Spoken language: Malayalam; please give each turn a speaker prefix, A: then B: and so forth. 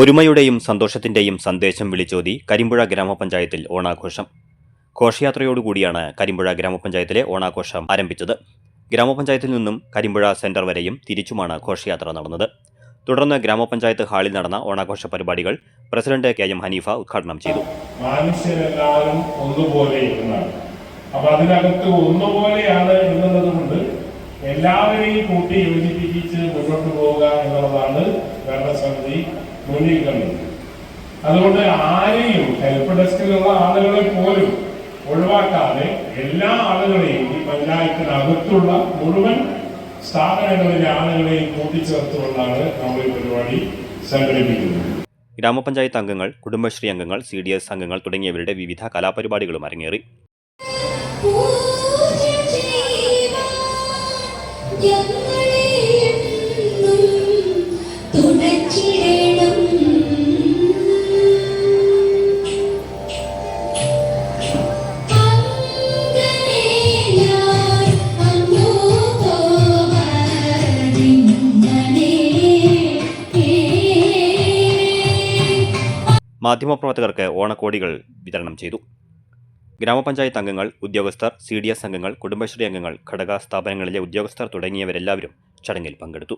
A: ഒരുമയുടെയും സന്തോഷത്തിന്റെയും സന്ദേശം വിളിച്ചോതി കരിമ്പുഴ ഗ്രാമപഞ്ചായത്തിൽ ഓണാഘോഷം. ഘോഷയാത്രയോടുകൂടിയാണ് കരിമ്പുഴ ഗ്രാമപഞ്ചായത്തിലെ ഓണാഘോഷം ആരംഭിച്ചത്. ഗ്രാമപഞ്ചായത്തിൽ നിന്നും കരിമ്പുഴ സെന്റർ വരെയും തിരിച്ചുമാണ് ഘോഷയാത്ര നടന്നത്. തുടർന്ന് ഗ്രാമപഞ്ചായത്ത് ഹാളിൽ നടന്ന ഓണാഘോഷ പരിപാടികൾ പ്രസിഡന്റ് കെ എം ഹനീഫ ഉദ്ഘാടനം ചെയ്തു.
B: മനുഷ്യരെല്ലാവരും ഒന്നുപോലെ എന്നാണ് അപ്പൊ അതിനകത്ത് ഒന്നുപോലെയാണ് എന്നുള്ളത് എല്ലാവരെയും കൂട്ടി യോജിപ്പിച്ച് മുന്നോട്ട് പോവുക എന്നുള്ളതാണ് ഭരണസമിതി മുന്നിൽ കണ്ടത് അതുകൊണ്ട് ആരെയും ഹെൽപ്പ് ഡെസ്കിലുള്ള ആളുകളെ പോലും ഒഴിവാക്കാതെ എല്ലാ ആളുകളെയും ഈ പഞ്ചായത്തിനകത്തുള്ള മുഴുവൻ സ്ഥാപനങ്ങളിലെ ആളുകളെയും കൂട്ടിച്ചേർത്തുകൊണ്ടാണ് നമ്മൾ ഈ പരിപാടി സംഘടിപ്പിക്കുന്നത്.
A: ഗ്രാമപഞ്ചായത്ത് അംഗങ്ങൾ കുടുംബശ്രീ അംഗങ്ങൾ സി ഡി എസ് അംഗങ്ങൾ തുടങ്ങിയവരുടെ വിവിധ കലാപരിപാടികളും അരങ്ങേറി. മാധ്യമപ്രവർത്തകർക്ക് ഓണക്കോടികൾ വിതരണം ചെയ്തു. ഗ്രാമപഞ്ചായത്ത് അംഗങ്ങൾ ഉദ്യോഗസ്ഥർ സി ഡി എസ് അംഗങ്ങൾ കുടുംബശ്രീ അംഗങ്ങൾ ഘടക സ്ഥാപനങ്ങളിലെ ഉദ്യോഗസ്ഥർ തുടങ്ങിയവരെല്ലാവരും ചടങ്ങിൽ പങ്കെടുത്തു.